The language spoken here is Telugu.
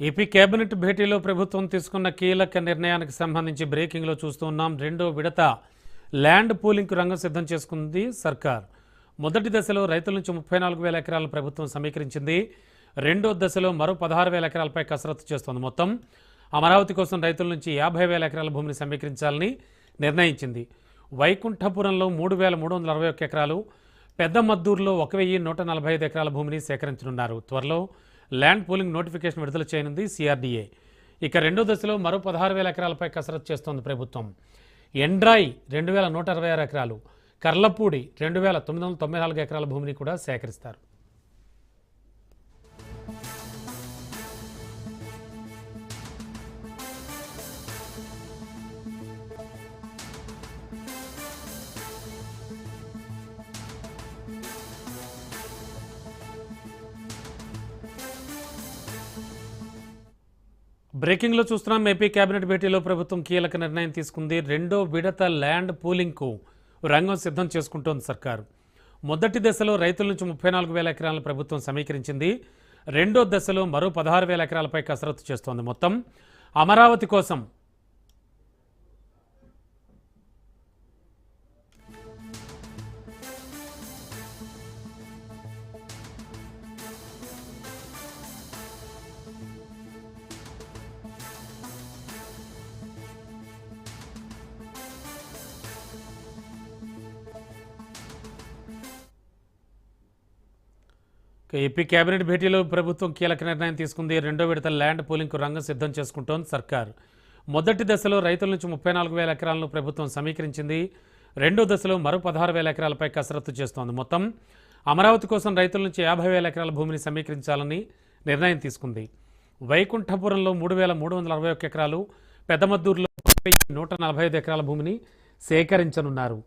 ఏపీ కేబినెట్ భేటీలో ప్రభుత్వం తీసుకున్న కీలక నిర్ణయానికి సంబంధించి బ్రేకింగ్లో చూస్తున్నాం రెండో విడత ల్యాండ్ పూలింగ్కు రంగం సిద్ధం చేసుకుంది సర్కార్. మొదటి దశలో రైతుల నుంచి ముప్పై నాలుగు వేల ఎకరాలను ప్రభుత్వం సమీకరించింది. రెండో దశలో మరో పదహారు వేల ఎకరాలపై కసరత్తు చేస్తోంది మొత్తం. అమరావతి కోసం రైతుల నుంచి యాభై వేల ఎకరాల భూమిని సమీకరించాలని నిర్ణయించింది. వైకుంఠపురంలో మూడు వేల మూడు వందల అరవై ఒక్క ఎకరాలు పెద్ద మద్దూరులో ఒక వెయ్యి నూట నలభై ఐదు ఎకరాల భూమిని సేకరించనున్నారు. త్వరలో ల్యాండ్ పూలింగ్ నోటిఫికేషన్ విడుదల చేయనుంది సిఆర్డీఏ. ఇక రెండో దశలో మరో పదహారు వేల ఎకరాలపై కసరత్తు చేస్తోంది ప్రభుత్వం. ఎండ్రాయి రెండు వేల నూట అరవై ఆరు ఎకరాలు. కర్లపూడి రెండు వేల తొమ్మిది వందల తొంభై నాలుగు ఎకరాల భూమిని కూడా సేకరిస్తారు. బ్రేకింగ్లో చూస్తున్నాం. ఏపీ కేబినెట్ భేటీలో ప్రభుత్వం కీలక నిర్ణయం తీసుకుంది. రెండో విడత ల్యాండ్ పూలింగ్కు రంగం సిద్ధం చేసుకుంటోంది సర్కారు. మొదటి దశలో రైతుల నుంచి ముప్పై నాలుగు వేల ఎకరాలను ప్రభుత్వం సమీకరించింది. రెండో దశలో మరో పదహారు వేల ఎకరాలపై కసరత్తు చేస్తోంది మొత్తం. అమరావతి కోసం ఏపీ కేబినెట్ భేటీలో ప్రభుత్వం కీలక నిర్ణయం తీసుకుంది. రెండో విడత ల్యాండ్ పోలింగ్కు రంగం సిద్ధం చేసుకుంటోంది సర్కార్. మొదటి దశలో రైతుల నుంచి ముప్పై నాలుగు వేల ఎకరాలను ప్రభుత్వం సమీకరించింది. రెండో దశలో మరో పదహారు వేల ఎకరాలపై కసరత్తు చేస్తోంది. మొత్తం అమరావతి కోసం రైతుల నుంచి యాభై వేల ఎకరాల భూమిని సమీకరించాలని నిర్ణయం తీసుకుంది. వైకుంఠపురంలో మూడు వేల మూడు వందల అరవై ఒక్క ఎకరాలు పెద్దమద్దూరులో నూట నలభై ఐదు ఎకరాల భూమిని సేకరించనున్నారు.